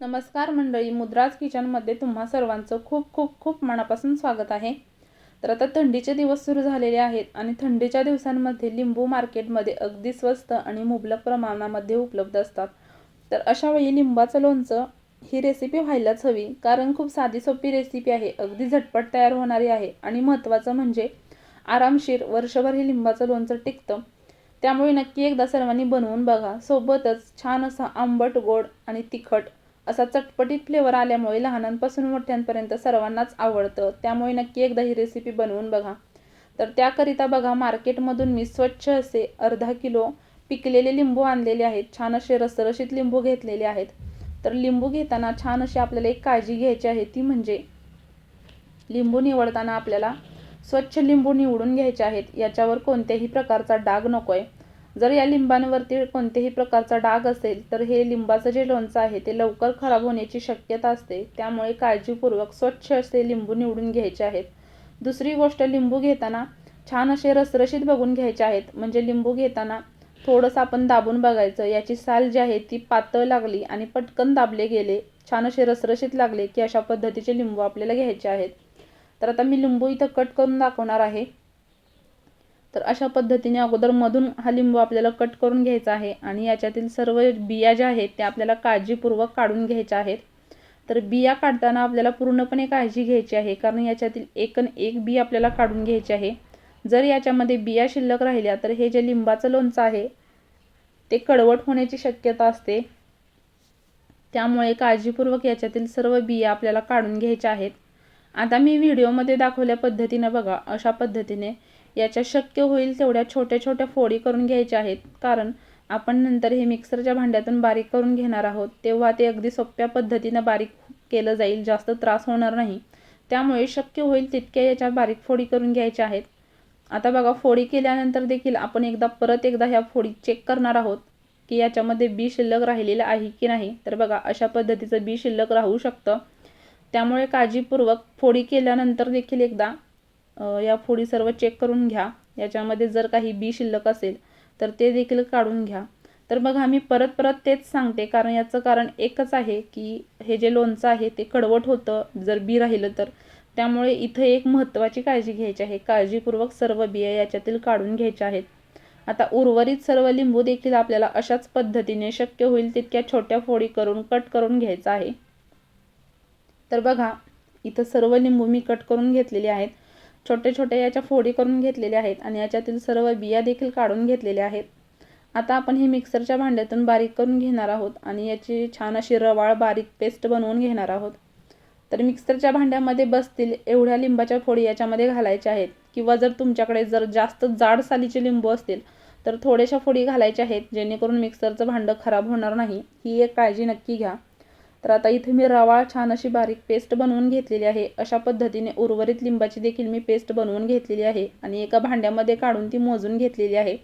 नमस्कार मंडळी मुद्राज किचनमध्ये तुम्हा सर्वांचं खूप खूप खूप मनापासून स्वागत आहे. तर आता थंडीचे दिवस सुरू झालेले आहेत आणि थंडीच्या दिवसांमध्ये लिंबू मार्केटमध्ये अगदी स्वस्त आणि मुबलक प्रमाणामध्ये उपलब्ध असतात. तर अशा वेळी लिंबाचं लोणचं ही रेसिपी व्हायलाच हवी कारण खूप साधी सोपी रेसिपी आहे अगदी झटपट तयार होणारी आहे आणि महत्त्वाचं म्हणजे आरामशीर वर्षभर हे लिंबाचं लोणचं टिकतं. त्यामुळे नक्की एकदा सर्वांनी बनवून बघा. सोबतच छान असा आंबट गोड आणि तिखट असा चटपटीत फ्लेवर आल्यामुळे लहानांपासून मोठ्यांपर्यंत सर्वांनाच आवडतं. त्यामुळे नक्की एकदा ही रेसिपी बनवून बघा. तर त्याकरिता बघा मार्केटमधून मी स्वच्छ असे अर्धा किलो पिकलेले लिंबू आणलेले आहेत. छान असे रसरशीत लिंबू घेतलेले आहेत. तर लिंबू घेताना छान अशी आपल्याला एक काळजी घ्यायची आहे ती म्हणजे लिंबू निवडताना आपल्याला स्वच्छ लिंबू निवडून घ्यायचे आहेत. याच्यावर कोणत्याही प्रकारचा डाग नको आहे जर या लिंबांवरती कोणत्याही प्रकारचा डाग असेल तर हे लिंबाचं जे लोणचं आहे ते लवकर खराब होण्याची शक्यता असते. त्यामुळे काळजीपूर्वक स्वच्छ असे लिंबू निवडून घ्यायचे आहेत. दुसरी गोष्ट लिंबू घेताना छान असे रसरशीत बघून घ्यायचे आहेत. म्हणजे लिंबू घेताना थोडंसं आपण दाबून बघायचं. याची साल जी आहे ती पातळ लागली आणि पटकन दाबले गेले. छान असे रसरशीत लागले की अशा पद्धतीचे लिंबू आपल्याला घ्यायचे आहेत. तर आता मी लिंबू इथं कट करून दाखवणार आहे. तर अशा पद्धतीने अगोदर मधून हा लिंबू आपल्याला कट करून घ्यायचा आहे आणि याच्यातील सर्व बिया ज्या आहेत त्या आपल्याला काळजीपूर्वक काढून घ्यायच्या आहेत. तर बिया काढताना आपल्याला पूर्णपणे काळजी घ्यायची आहे कारण याच्यातील एकन एक बी आपल्याला काढून घ्यायची आहे. जर याच्यामध्ये बिया शिल्लक राहिल्या तर हे जे लिंबाचं लोणचं आहे ते कडवट होण्याची शक्यता असते. त्यामुळे काळजीपूर्वक याच्यातील सर्व बिया आपल्याला काढून घ्यायच्या आहेत. आता मी व्हिडिओमध्ये दाखवल्या पद्धतीनं बघा अशा पद्धतीने याच्या शक्य होईल तेवढ्या छोट्या छोट्या फोडी करून घ्यायच्या आहेत. कारण आपण नंतर हे मिक्सरच्या भांड्यातून बारीक करून घेणार आहोत तेव्हा ते अगदी सोप्या पद्धतीनं बारीक केलं जाईल जास्त त्रास होणार नाही. त्यामुळे शक्य होईल तितक्या याच्या बारीक फोडी करून घ्यायच्या आहेत. आता बघा फोडी केल्यानंतर देखील आपण एकदा परत एकदा ह्या फोडी चेक करणार आहोत की याच्यामध्ये बी शिल्लक राहिलेलं आहे की नाही. तर बघा अशा पद्धतीचं बी शिल्लक राहू शकतं. त्यामुळे काळजीपूर्वक फोडी केल्यानंतर देखील एकदा या फोडी सर्व चेक करून घ्या. याच्यामध्ये जर काही बी शिल्लक असेल तर ते देखील काढून घ्या. तर बघा मी परत परत तेच सांगते. कारण याचं कारण एकच आहे की हे जे लोणचं आहे ते कडवट होतं. जर बी राहिलं तर. त्यामुळे इथं एक महत्त्वाची काळजी घ्यायची आहे. काळजीपूर्वक सर्व बिया याच्यातील काढून घ्यायच्या आहेत. आता उर्वरित सर्व लिंबू देखील आपल्याला अशाच पद्धतीने शक्य होईल तितक्या छोट्या फोडी करून कट करून घ्यायचं आहे. तर बघा इथं सर्व लिंबू मी कट करून घेतलेले आहेत. छोटे छोटे याच्या फोडी करून घेतलेल्या आहेत आणि याच्यातील सर्व बिया देखील काढून घेतलेल्या आहेत. आता आपण हे मिक्सरच्या भांड्यातून बारीक करून घेणार आहोत आणि याची छान अशी रवाळ बारीक पेस्ट बनवून घेणार आहोत. तर मिक्सरच्या भांड्यामध्ये बसतील एवढ्या लिंबाच्या फोडी याच्यामध्ये घालायच्या आहेत किंवा जर तुमच्याकडे जर जास्त जाड सालीचे लिंबू असतील तर थोड्याशा फोडी घालायच्या आहेत जेणेकरून मिक्सरचं भांडं खराब होणार नाही. ही एक काळजी नक्की घ्या. तर आता इथे मी रवाळ छान अशी बारीक पेस्ट बनवून घेतलेली आहे. अशा पद्धतीने उर्वरित लिंबाची देखील मी पेस्ट बनवून घेतलेली आहे आणि एका भांड्यामध्ये काढून ती मोजून घेतलेली आहे.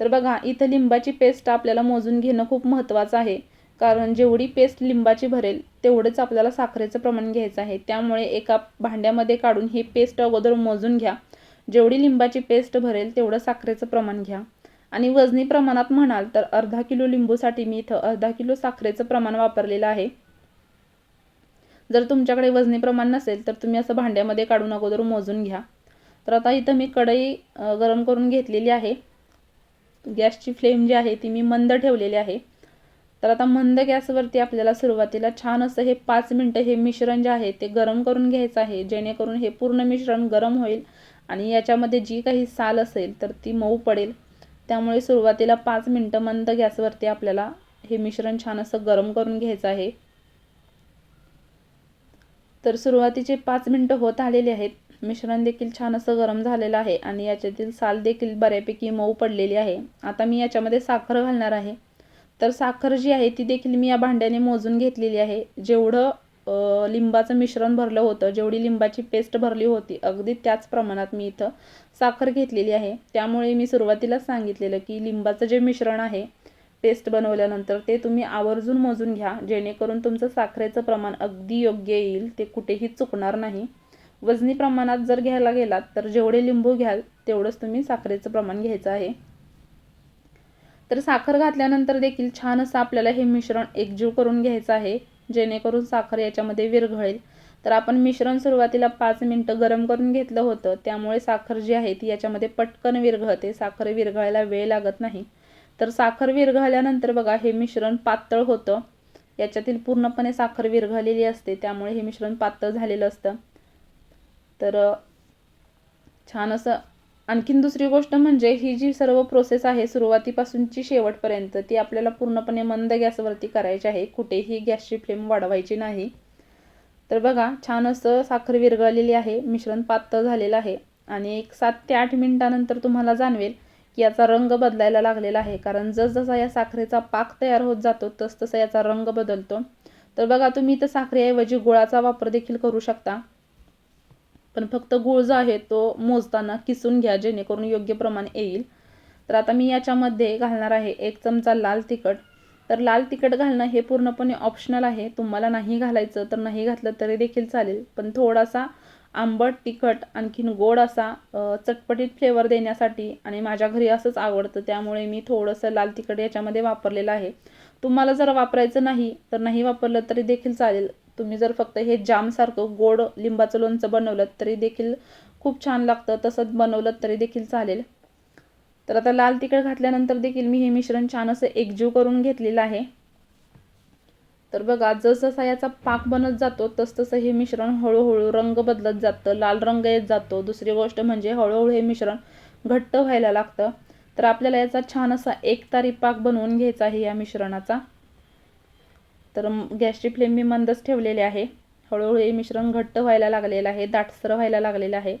तर बघा इथं लिंबाची पेस्ट आपल्याला मोजून घेणं खूप महत्त्वाचं आहे. कारण जेवढी पेस्ट लिंबाची भरेल तेवढंच आपल्याला साखरेचं प्रमाण घ्यायचं आहे. त्यामुळे एका भांड्यामध्ये काढून ही पेस्ट अगोदर मोजून घ्या. जेवढी लिंबाची पेस्ट भरेल तेवढं साखरेचं प्रमाण घ्या. आणि वजनी प्रमाणात म्हणाल तर अर्धा किलो लिंबूसाठी मी इथं अर्धा किलो साखरेचं प्रमाण वापरलेलं आहे. जर तुमच्याकडे वजनी प्रमाण नसेल तर तुम्ही असं भांड्यामध्ये काढून अगोदर मोजून घ्या. तर आता इथं मी कढई गरम करून घेतलेली आहे. गॅसची फ्लेम जी आहे ती मी मंद ठेवलेली आहे. तर आता मंद गॅसवरती आपल्याला सुरुवातीला छान असं हे पाच मिनटं हे मिश्रण जे आहे ते गरम करून घ्यायचं आहे. जेणेकरून हे पूर्ण मिश्रण गरम होईल आणि याच्यामध्ये जी काही साल असेल तर ती मऊ पडेल. त्यामुळे सुरुवातीला पाच मिनटं मंद गॅसवरती आपल्याला हे मिश्रण छान असं गरम करून घ्यायचं आहे. तर सुरुवातीचे पाच मिनटं होत आलेले आहेत. मिश्रण देखील छान असं गरम झालेलं आहे आणि याच्यातील साल देखील बऱ्यापैकी मऊ पडलेली आहे. आता मी याच्यामध्ये साखर घालणार आहे. तर साखर जी आहे ती देखील मी या भांड्याने मोजून घेतलेली आहे. जेवढं लिंबाचं मिश्रण भरलं होतं. जेवढी लिंबाची पेस्ट भरली होती अगदी त्याच प्रमाणात मी इथं साखर घेतलेली आहे. त्यामुळे मी सुरुवातीलाच सांगितलेलं की लिंबाचं जे मिश्रण आहे पेस्ट बनवल्यानंतर ते तुम्ही आवर्जून मोजून घ्या. जेणेकरून तुमचं साखरेचं प्रमाण अगदी योग्य येईल ते कुठेही चुकणार नाही. वजनी प्रमाणात जर घ्यायला गेलात तर जेवढे लिंबू घ्याल तेवढंच तुम्ही साखरेचं प्रमाण घ्यायचं आहे. तर साखर घातल्यानंतर देखील छान असं आपल्याला हे मिश्रण एकजीव करून घ्यायचं आहे. जेणेकरून साखर याच्यामध्ये विरघळेल. तर आपण मिश्रण सुरुवातीला पाच मिनटं गरम करून घेतलं होतं. त्यामुळे साखर जी आहे ती याच्यामध्ये पटकन विरघळते. साखर विरघळायला वेळ लागत नाही. तर साखर विरघळल्यानंतर बघा हे मिश्रण पातळ होतं. याच्यातील पूर्णपणे साखर विरघळलेली असते. त्यामुळे हे मिश्रण पातळ झालेलं असतं. तर छान असं आणखीन दुसरी गोष्ट म्हणजे ही जी सर्व प्रोसेस आहे सुरुवातीपासूनची शेवटपर्यंत ती आपल्याला पूर्णपणे मंद गॅसवरती करायची आहे. कुठेही गॅसची फ्लेम वाढवायची नाही. तर बघा छान असं साखर विरघळलेली आहे मिश्रण पातळ झालेलं आहे. आणि एक सात ते आठ मिनिटानंतर तुम्हाला जाणवेल की याचा रंग बदलायला लागलेला आहे. कारण जसजसा या साखरेचा पाक तयार होत जातो तसतसा याचा रंग बदलतो. तर बघा तुम्ही इथं साखरेऐवजी गुळाचा वापर देखील करू शकता. पण फक्त गूळ जो आहे तो मोजताना किसून घ्या जेणेकरून योग्य प्रमाण येईल. तर आता मी याच्यामध्ये घालणार आहे एक चमचा लाल तिखट. तर लाल तिखट घालणं हे पूर्णपणे ऑप्शनल आहे. तुम्हाला नाही घालायचं तर नाही घातलं तरी देखील चालेल. पण थोडासा आंबट तिखट आणखीन गोड असा चटपटीत फ्लेवर देण्यासाठी आणि माझ्या घरी असंच आवडतं त्यामुळे मी थोडंसं लाल तिखट याच्यामध्ये वापरलेलं आहे. तुम्हाला जर वापरायचं नाही तर नाही वापरलं तरी देखील चालेल. तुम्ही जर फक्त हे जामसारखं गोड लिंबाचं लोणचं बनवलं तरी देखील खूप छान लागतं. तसंच बनवलं तरी देखील चालेल. तर आता लाल तिखट घातल्यानंतर देखील मी हे मिश्रण छान असं एकजीव करून घेतलेलं आहे. तर बघा जसजसा याचा पाक बनत जातो तसतसं हे मिश्रण हळूहळू रंग बदलत जातं. लाल रंग येत जातो. दुसरी गोष्ट म्हणजे हळूहळू हे मिश्रण घट्ट व्हायला लागतं. तर आपल्याला याचा छान असा एक तारी पाक बनवून घ्यायचा आहे या मिश्रणाचा. तर गॅसची फ्लेम मी मंदच ठेवलेली आहे. हळूहळू हे मिश्रण घट्ट व्हायला लागलेलं आहे दाटसर व्हायला लागलेलं आहे.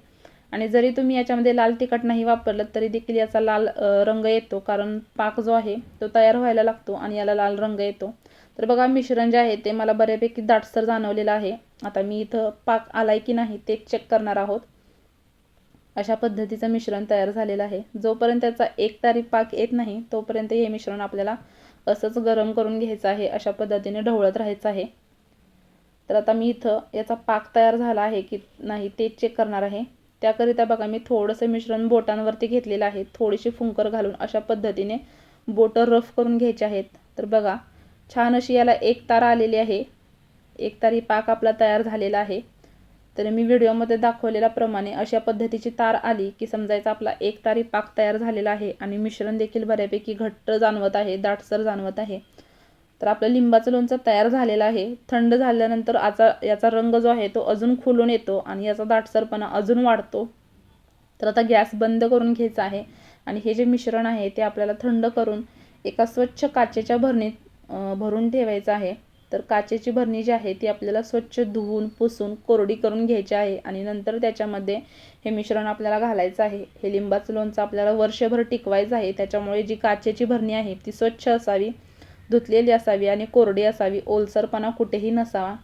आणि जरी तुम्ही याच्यामध्ये लाल तिखट नाही वापरलं तरी देखील याचा लाल रंग येतो. कारण पाक जो आहे तो तयार व्हायला लागतो आणि याला लाल रंग येतो. तर बघा मिश्रण जे आहे ते मला बऱ्यापैकी दाटसर जाणवलेलं आहे. आता मी इथं पाक आलाय की नाही ते चेक करणार आहोत. अशा पद्धतीचं मिश्रण तयार झालेलं आहे. जोपर्यंत त्याचा एक तारी पाक येत नाही तोपर्यंत हे मिश्रण आपल्याला असंच गरम करून घ्यायचं आहे अशा पद्धतीने ढवळत राहायचं आहे. तर आता मी इथं याचा पाक तयार झाला आहे की नाही ते चेक करणार आहे. त्याकरिता बघा मी थोडंसं मिश्रण बोटांवरती घेतलेलं आहे. थोडीशी फुंकर घालून अशा पद्धतीने बोटं रफ करून घ्यायचे आहेत. तर बघा छान अशी याला एक तारा आलेली आहे. एक तारी पाक आपला तयार झालेला आहे. तर मी व्हिडिओमध्ये दाखवलेल्याप्रमाणे अशा पद्धतीची तार आली की समजायचा आपला एक तारी पाक तयार झालेला आहे आणि मिश्रण देखील बऱ्यापैकी घट्ट जाणवत आहे दाटसर जाणवत आहे. तर आपलं लिंबाचं लोणचं तयार झालेलं आहे. थंड झाल्यानंतर आचा याचा रंग जो आहे तो अजून खुलून येतो आणि याचा दाटसरपणा अजून वाढतो. तर आता गॅस बंद करून घ्यायचा आहे आणि हे जे मिश्रण आहे ते आपल्याला थंड करून एका स्वच्छ काचेच्या भरणीत भरून ठेवायचं आहे. तर काचेची भरणी जी आहे ती आपल्याला स्वच्छ धुवून पुसून कोरडी करून घ्यायची आहे आणि नंतर त्याच्यामध्ये हे मिश्रण आपल्याला घालायचं आहे. हे लिंबाचं लोणचं आपल्याला वर्षभर टिकवायचं आहे. त्याच्यामुळे जी काचेची भरणी आहे ती स्वच्छ असावी धुतलेली असावी आणि कोरडी असावी. ओलसरपणा कुठेही नसावा.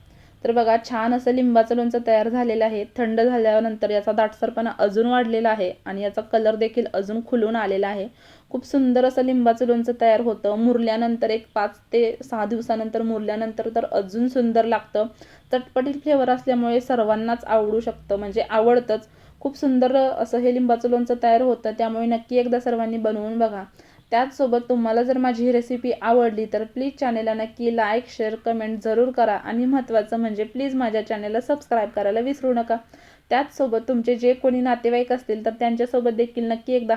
तर बघा छान असं लिंबाचं लोणचं तयार झालेलं आहे. थंड झाल्यानंतर याचा दाटसरपणा अजून वाढलेला आहे आणि याचा कलर देखील अजून खुलून आलेला आहे. खूप सुंदर असं लिंबाचं लोणचं तयार होतं. मुरल्यानंतर एक पाच ते सहा दिवसानंतर मुरल्यानंतर तर अजून सुंदर लागतं. चटपटीत फ्लेवर असल्यामुळे सर्वांनाच आवडू शकतं. म्हणजे आवडतंच. खूप सुंदर असं हे लिंबाचं लोणचं तयार होतं. त्यामुळे नक्की एकदा सर्वांनी बनवून बघा. त्याचसोबत तुम्हाला जर माझी ही रेसिपी आवडली तर प्लीज चॅनेलला नक्की लाईक शेअर कमेंट जरूर करा. आणि महत्त्वाचं म्हणजे प्लीज माझ्या चॅनेलला सबस्क्राईब करायला विसरू नका. त्याचसोबत तुमचे जे कोणी नातेवाईक असतील तर त्यांच्यासोबत देखील नक्की एकदा